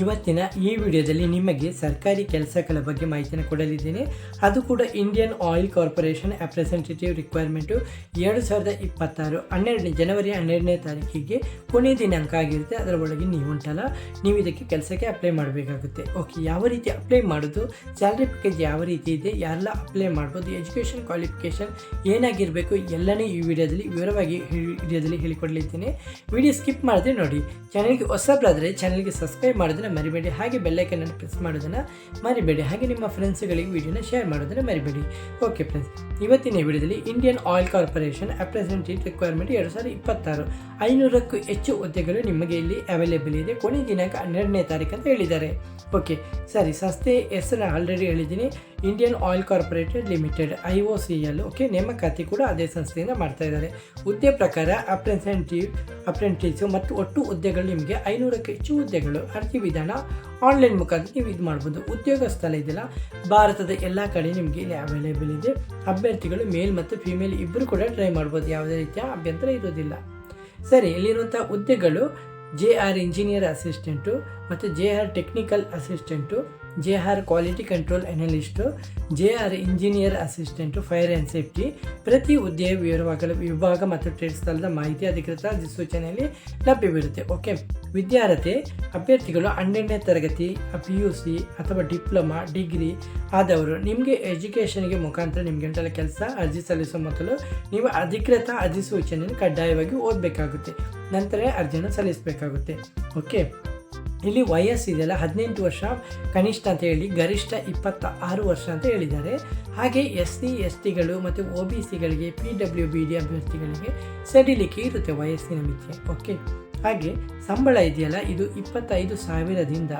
ಇವತ್ತಿನ ಈ ವಿಡಿಯೋದಲ್ಲಿ ನಿಮಗೆ ಸರ್ಕಾರಿ ಕೆಲಸಗಳ ಬಗ್ಗೆ ಮಾಹಿತಿಯನ್ನು ಕೊಡಲಿದ್ದೇನೆ. ಅದು ಕೂಡ Indian Oil Corporation representative requirement ಎರಡು ಸಾವಿರದ ಇಪ್ಪತ್ತಾರು ಹನ್ನೆರಡನೇ ಜನವರಿ ಹನ್ನೆರಡನೇ ತಾರೀಕಿಗೆ ಕೊನೆ ದಿನಾಂಕ ಆಗಿರುತ್ತೆ. ಅದರ ಒಳಗೆ ನೀವು ಉಂಟಲ್ಲ, ನೀವು ಇದಕ್ಕೆ ಕೆಲಸಕ್ಕೆ ಅಪ್ಲೈ ಮಾಡಬೇಕಾಗುತ್ತೆ. ಓಕೆ ಯಾವ ರೀತಿ ಅಪ್ಲೈ ಮಾಡೋದು ಸ್ಯಾಲ್ರಿ ಪ್ಯಾಕೇಜ್ ಯಾವ ರೀತಿ ಇದೆ, ಯಾರೆಲ್ಲ ಅಪ್ಲೈ ಮಾಡ್ಬೋದು ಎಜುಕೇಷನ್ ಕ್ವಾಲಿಫಿಕೇಷನ್ ಏನಾಗಿರಬೇಕು, ಎಲ್ಲನೇ ಈ ವಿಡಿಯೋದಲ್ಲಿ ವಿವರವಾಗಿ ವಿಡಿಯೋದಲ್ಲಿ ಹೇಳಿಕೊಡಲಿದ್ದೇನೆ. ವಿಡಿಯೋ ಸ್ಕಿಪ್ ಮಾಡದೆ ನೋಡಿ ಚಾನಲ್ಗೆ ಹೊಸಬ್ರಾದರೆ ಚಾನಲ್ಗೆ ಸಬ್ಸ್ಕ್ರೈಬ್ ಮಾಡೋದನ್ನ ಮರಿಬೇಡಿ. ಹಾಗೆ ಬೆಲ್ಲೈಕನನ್ನು ಪ್ರೆಸ್ ಮಾಡೋದನ್ನು ಮರಿಬೇಡಿ. ಹಾಗೆ ನಿಮ್ಮ ಫ್ರೆಂಡ್ಸ್ಗಳಿಗೆ ವಿಡಿಯೋನ ಶೇರ್ ಮಾಡೋದನ್ನು ಮರಿಬೇಡಿ. ಓಕೆ ಫ್ರೆಂಡ್ಸ್ ಇವತ್ತಿನ ವಿಡಿಯೋದಲ್ಲಿ Indian Oil Corporation representative requirement ಎರಡು ಸಾವಿರದ ಇಪ್ಪತ್ತಾರು. ಐನೂರಕ್ಕೂ ಹೆಚ್ಚು ಹುದ್ದೆಗಳು ನಿಮಗೆ ಇಲ್ಲಿ ಅವೈಲೇಬಲ್ ಇದೆ. ಕೊನೆ ದಿನಾಂಕ ಹನ್ನೆರಡನೇ ತಾರೀಕು ಅಂತ ಹೇಳಿದ್ದಾರೆ. ಓಕೆ ಸರಿ ಸಂಸ್ಥೆ ಹೆಸರು ಆಲ್ರೆಡಿ ಹೇಳಿದ್ದೀನಿ. Indian Oil Corporated Limited I O C L okay ನೇಮಕಾತಿ ಕೂಡ ಅದೇ ಸಂಸ್ಥೆಯಿಂದ ಮಾಡ್ತಾ ಇದ್ದಾರೆ. ಹುದ್ದೆ ಪ್ರಕಾರ ಅಪ್ರೆಸೆಂಟಿವ್ ಅಪ್ರೆಂಟಿಸು ಮತ್ತು ಒಟ್ಟು ಹುದ್ದೆಗಳು ನಿಮಗೆ ಐನೂರಕ್ಕೆ ಹೆಚ್ಚು ಹುದ್ದೆಗಳು ಅರ್ಜಿ ವಿಧಾನ ಆನ್ಲೈನ್ ಮುಖಾಂತರ ನೀವು ಇದು ಮಾಡ್ಬೋದು. ಉದ್ಯೋಗ ಸ್ಥಳ ಇದೆಯಲ್ಲ, ಭಾರತದ ಎಲ್ಲ ಕಡೆ ನಿಮಗೆ ಇಲ್ಲಿ ಅವೈಲೇಬಲ್ ಇದೆ. ಅಭ್ಯರ್ಥಿಗಳು ಮೇಲ್ ಮತ್ತು ಫಿಮೇಲ್ ಇಬ್ಬರು ಕೂಡ ಟ್ರೈ ಮಾಡ್ಬೋದು. ಯಾವುದೇ ರೀತಿಯ ಅಭ್ಯಂತರ ಇರೋದಿಲ್ಲ ಸರಿ ಇಲ್ಲಿರುವಂಥ ಹುದ್ದೆಗಳು ಜೆ ಆರ್ ಇಂಜಿನಿಯರ್ ಅಸಿಸ್ಟೆಂಟು ಮತ್ತು J R technical assistant J R quality control analyst J R engineer assistant fire and safety ಪ್ರತಿ ಹುದ್ದೆಯ ವಿವರವಾಗಲು ವಿಭಾಗ ಮತ್ತು ಟ್ರೇಡ್ ಸ್ಥಳದ ಮಾಹಿತಿ ಅಧಿಕೃತ ಅಧಿಸೂಚನೆಯಲ್ಲಿ ಲಭ್ಯವಿರುತ್ತೆ. ಓಕೆ ವಿದ್ಯಾರ್ಥಿ, ಅಭ್ಯರ್ಥಿಗಳು ಹನ್ನೆರಡನೇ ತರಗತಿ ಪಿ ಯು ಸಿ ಅಥವಾ ಡಿಪ್ಲೊಮಾ, ಡಿಗ್ರಿ ಆದವರು ನಿಮಗೆ ಎಜುಕೇಷನ್ಗೆ ಮುಖಾಂತರ ನಿಮಗೆ ಉಂಟಲ್ಲ ಕೆಲಸ ಅರ್ಜಿ ಸಲ್ಲಿಸುವ ಮೊದಲು ನೀವು ಅಧಿಕೃತ ಅಧಿಸೂಚನೆಯನ್ನು ಕಡ್ಡಾಯವಾಗಿ ಓದಬೇಕಾಗುತ್ತೆ. ನಂತರ ಅರ್ಜಿಯನ್ನು ಸಲ್ಲಿಸಬೇಕಾಗುತ್ತೆ. ಓಕೆ ಇಲ್ಲಿ ವಯಸ್ಸಿದೆಯಲ್ಲ, ಹದಿನೆಂಟು ವರ್ಷ, ಕನಿಷ್ಠ ಅಂತ ಹೇಳಿ, ಗರಿಷ್ಠ ಇಪ್ಪತ್ತ ಆರು ವರ್ಷ ಅಂತ ಹೇಳಿದ್ದಾರೆ. ಹಾಗೆ ಎಸ್ ಸಿ, ಎಸ್ ಟಿಗಳು ಮತ್ತು ಒ ಬಿ ಸಿಗಳಿಗೆ, ಪಿ ಡಬ್ಲ್ಯೂ ಬಿ ಡಿ ಅಭ್ಯರ್ಥಿಗಳಿಗೆ ಸಡಿಲಿಕೆ ಇರುತ್ತೆ ವಯಸ್ಸಿನ ಮಿತಿ. ಓಕೆ ಹಾಗೆ ಸಂಬಳ ಇದೆಯಲ್ಲ, ಇದು ಇಪ್ಪತ್ತೈದು ಸಾವಿರದಿಂದ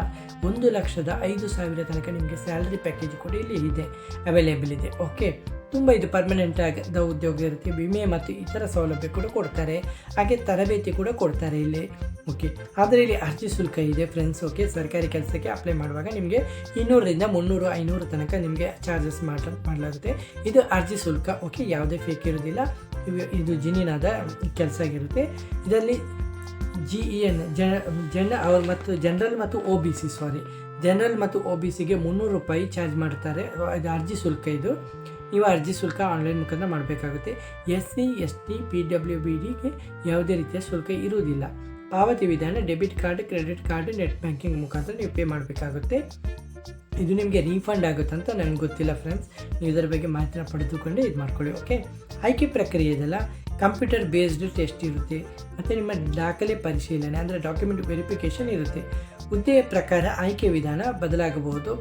ಒಂದು ಲಕ್ಷದ ಐದು ಸಾವಿರ ತನಕ ನಿಮಗೆ ಸ್ಯಾಲ್ರಿ ಪ್ಯಾಕೇಜ್ ಕೂಡ ಇಲ್ಲಿ ಇದೆ ಅವೈಲೇಬಲ್ ಇದೆ. ಓಕೆ ತುಂಬ ಇದು ಪರ್ಮನೆಂಟ್ ಆಗದ ಉದ್ಯೋಗ ಇರುತ್ತೆ, ವಿಮೆ ಮತ್ತು ಇತರ ಸೌಲಭ್ಯ ಕೂಡ ಕೊಡ್ತಾರೆ, ಹಾಗೆ ತರಬೇತಿ ಕೂಡ ಕೊಡ್ತಾರೆ ಇಲ್ಲಿ. ಓಕೆ ಆದರೆ ಇಲ್ಲಿ ಅರ್ಜಿ ಶುಲ್ಕ ಇದೆ ಫ್ರೆಂಡ್ಸ್ ಓಕೆ ಸರ್ಕಾರಿ ಕೆಲಸಕ್ಕೆ ಅಪ್ಲೈ ಮಾಡುವಾಗ ನಿಮಗೆ ಇನ್ನೂರರಿಂದ ಮುನ್ನೂರು, ಐನೂರು ತನಕ ನಿಮಗೆ ಚಾರ್ಜಸ್ ಮಾಡ, ಮಾಡಲಾಗುತ್ತೆ. ಇದು ಅರ್ಜಿ ಶುಲ್ಕ ಓಕೆ ಯಾವುದೇ ಫೇಕ್ ಇರೋದಿಲ್ಲ, ಇದು ಜಿನಿನಾದ ಕೆಲಸ ಆಗಿರುತ್ತೆ. ಇದರಲ್ಲಿ ಜಿ ಇ ಎನ್ ಜನ ಅವ್ರ ಮತ್ತು ಜನರಲ್ ಮತ್ತು O B C sorry general ಮತ್ತು ಒ ಬಿ ಸಿಗೆ ಮುನ್ನೂರು ರೂಪಾಯಿ ಚಾರ್ಜ್ ಮಾಡ್ತಾರೆ. ಇದು ಅರ್ಜಿ ಶುಲ್ಕ ಇದು. ನೀವು ಅರ್ಜಿ ಶುಲ್ಕ ಆನ್ಲೈನ್ ಮುಖಾಂತರ ಮಾಡಬೇಕಾಗುತ್ತೆ. S C S T P W B ಡಿಗೆ ಯಾವುದೇ ರೀತಿಯ ಶುಲ್ಕ ಇರುವುದಿಲ್ಲ. ಪಾವತಿ ವಿಧಾನ debit card credit card net banking ಮುಖಾಂತರ ನೀವು ಪೇ ಮಾಡಬೇಕಾಗುತ್ತೆ. ಇದು ನಿಮಗೆ ರೀಫಂಡ್ ಆಗುತ್ತೆ ಅಂತ ನನಗೆ ಗೊತ್ತಿಲ್ಲ ಫ್ರೆಂಡ್ಸ್ ನೀವು ಇದರ ಬಗ್ಗೆ ಮಾಹಿತಿನ ಪಡೆದುಕೊಂಡು ಇದು ಮಾಡ್ಕೊಳ್ಳಿ ಓಕೆ ಆಯ್ಕೆ ಪ್ರಕ್ರಿಯೆ ಇದೆಲ್ಲ ಕಂಪ್ಯೂಟರ್ ಬೇಸ್ಡ್ ಟೆಸ್ಟ್ ಇರುತ್ತೆ. ಮತ್ತು ನಿಮ್ಮ ದಾಖಲೆ ಪರಿಶೀಲನೆ ಅಂದರೆ ಡಾಕ್ಯುಮೆಂಟ್ ವೆರಿಫಿಕೇಷನ್ ಇರುತ್ತೆ. ಹುದ್ದೆಯ ಪ್ರಕಾರ ಆಯ್ಕೆ ವಿಧಾನ ಬದಲಾಗಬಹುದು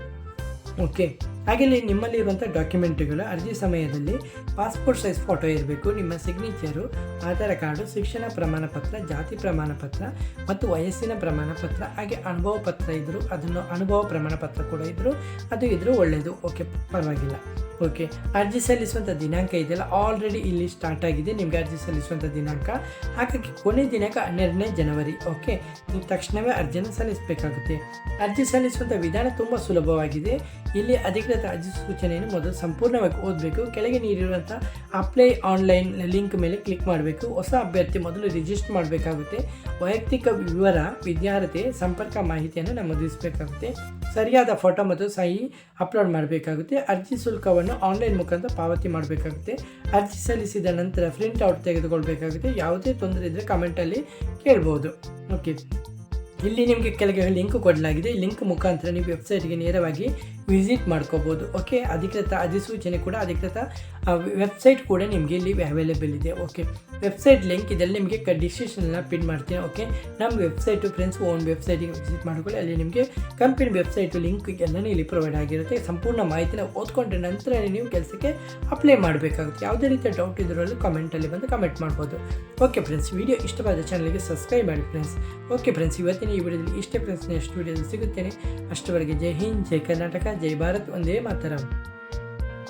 ಓಕೆ ಹಾಗೆ ನಿಮ್ಮಲ್ಲಿ ನಿಮ್ಮಲ್ಲಿರುವಂಥ ಡಾಕ್ಯುಮೆಂಟ್ಗಳು ಅರ್ಜಿ ಸಮಯದಲ್ಲಿ ಪಾಸ್ಪೋರ್ಟ್ ಸೈಜ್ ಫೋಟೋ ಇರಬೇಕು, ನಿಮ್ಮ ಸಿಗ್ನೇಚರು ಆಧಾರ್ ಕಾರ್ಡು, ಶಿಕ್ಷಣ ಪ್ರಮಾಣ ಪತ್ರ ಜಾತಿ ಪ್ರಮಾಣ ಪತ್ರ ಮತ್ತು ವಯಸ್ಸಿನ ಪ್ರಮಾಣ ಪತ್ರ ಹಾಗೆ ಅನುಭವ ಪತ್ರ ಇದ್ದರು ಅದನ್ನು ಅನುಭವ ಪ್ರಮಾಣ ಪತ್ರ ಕೂಡ ಇದ್ದರು ಅದು ಇದ್ದರೂ ಒಳ್ಳೆಯದು ಓಕೆ ಪರವಾಗಿಲ್ಲ. ಓಕೆ ಅರ್ಜಿ ಸಲ್ಲಿಸುವಂಥ ದಿನಾಂಕ ಇದೆಯಲ್ಲ ಆಲ್ರೆಡಿ ಇಲ್ಲಿ ಸ್ಟಾರ್ಟ್ ಆಗಿದೆ. ನಿಮಗೆ ಅರ್ಜಿ ಸಲ್ಲಿಸುವಂಥ ದಿನಾಂಕ, ಹಾಗಾಗಿ ಕೊನೆ ದಿನಾಂಕ ಹನ್ನೆರಡನೇ ಜನವರಿ. ಓಕೆ ನೀವು ತಕ್ಷಣವೇ ಅರ್ಜಿಯನ್ನು ಸಲ್ಲಿಸಬೇಕಾಗುತ್ತೆ. ಅರ್ಜಿ ಸಲ್ಲಿಸುವಂಥ ವಿಧಾನ ತುಂಬ ಸುಲಭವಾಗಿದೆ. ಇಲ್ಲಿ ಅಧಿಕೃತ ಅರ್ಜಿ ಸೂಚನೆಯನ್ನು ಮೊದಲು ಸಂಪೂರ್ಣವಾಗಿ ಓದಬೇಕು. ಕೆಳಗೆ ನೀಡಿರುವಂಥ ಅಪ್ಲೈ ಆನ್ಲೈನ್ ಲಿಂಕ್ ಮೇಲೆ ಕ್ಲಿಕ್ ಮಾಡಬೇಕು. ಹೊಸ ಅಭ್ಯರ್ಥಿ ಮೊದಲು ರಿಜಿಸ್ಟರ್ ಮಾಡಬೇಕಾಗುತ್ತೆ. ವೈಯಕ್ತಿಕ ವಿವರ ವಿದ್ಯಾರ್ಥಿ ಸಂಪರ್ಕ ಮಾಹಿತಿಯನ್ನು ನಮೂದಿಸಬೇಕಾಗುತ್ತೆ ಸರಿಯಾದ ಫೋಟೋ ಮತ್ತು ಸಹಿ ಅಪ್ಲೋಡ್ ಮಾಡಬೇಕಾಗುತ್ತೆ. ಅರ್ಜಿ ಶುಲ್ಕವನ್ನು ಆನ್ಲೈನ್ ಮುಖಾಂತರ ಪಾವತಿ ಮಾಡಬೇಕಾಗುತ್ತೆ. ಅರ್ಜಿ ಸಲ್ಲಿಸಿದ ನಂತರ ಪ್ರಿಂಟ್ ಔಟ್ ತೆಗೆದುಕೊಳ್ಬೇಕಾಗುತ್ತೆ. ಯಾವುದೇ ತೊಂದರೆ ಇದ್ದರೆ ಕಮೆಂಟಲ್ಲಿ ಕೇಳ್ಬೋದು. ಓಕೆ ಇಲ್ಲಿ ನಿಮಗೆ ಕೆಳಗೆ ಲಿಂಕ್ ಕೊಡಲಾಗಿದೆ. ಲಿಂಕ್ ಮುಖಾಂತರ ನೀವು ವೆಬ್ಸೈಟ್ಗೆ ನೇರವಾಗಿ ವಿಸಿಟ್ ಮಾಡ್ಕೋಬೋದು. ಓಕೆ ಅಧಿಕೃತ ಅಧಿಸೂಚನೆ ಕೂಡ ಅಧಿಕೃತ ವೆಬ್ಸೈಟ್ ಕೂಡ ನಿಮಗೆ ಇಲ್ಲಿ ಅವೈಲೇಬಲ್ ಇದೆ ಓಕೆ ವೆಬ್ಸೈಟ್ ಲಿಂಕ್ ಇದೆಲ್ಲ ನಿಮಗೆ ಡಿಸ್ಕ್ರಿಪ್ಷನ್ನ ಪಿನ್ ಮಾಡ್ತೀನಿ ಓಕೆ ನಮ್ಮ ವೆಬ್ಸೈಟು ಫ್ರೆಂಡ್ಸ್ ಓನ್ ವೆಬ್ಸೈಟಿಗೆ ವಿಸಿಟ್ ಮಾಡ್ಕೊಳ್ಳಿ, ಅಲ್ಲಿ ನಿಮಗೆ ಕಂಪನಿ ವೆಬ್ಸೈಟು ಲಿಂಕ್ ಎಲ್ಲನೂ ಇಲ್ಲಿ ಪ್ರೊವೈಡ್ ಆಗಿರುತ್ತೆ. ಸಂಪೂರ್ಣ ಮಾಹಿತಿನ ಓದ್ಕೊಂಡ ನಂತರ ನೀವು ಕೆಲಸಕ್ಕೆ ಅಪ್ಲೈ ಮಾಡಬೇಕಾಗುತ್ತೆ. ಯಾವುದೇ ರೀತಿಯ ಡೌಟ್ ಇದ್ರಲ್ಲೂ ಕಮೆಂಟಲ್ಲಿ ಬಂದು ಕಮೆಂಟ್ ಮಾಡ್ಬೋದು. ಓಕೆ ಫ್ರೆಂಡ್ಸ್ ವಿಡಿಯೋ ಇಷ್ಟವಾದ ಚಾನಲ್ಗೆ ಸಬ್ಸ್ಕ್ರೈಬ್ ಮಾಡಿ ಫ್ರೆಂಡ್ಸ್ ಓಕೆ ಫ್ರೆಂಡ್ಸ್ ಇವತ್ತಿನ ಈ ವಿಡಿಯೋದಲ್ಲಿ ಇಷ್ಟೇ ಫ್ರೆಂಡ್ಸ್ ನೆಕ್ಸ್ಟ್ ವಿಡಿಯೋದಲ್ಲಿ ಸಿಗುತ್ತೇನೆ. ಅಷ್ಟವರೆಗೆ ಜೈ ಹಿಂದ್, ಜೈ ಕರ್ನಾಟಕ, ಜೈ ಭಾರತ್, ಒಂದೇ ಮಾತರಂ.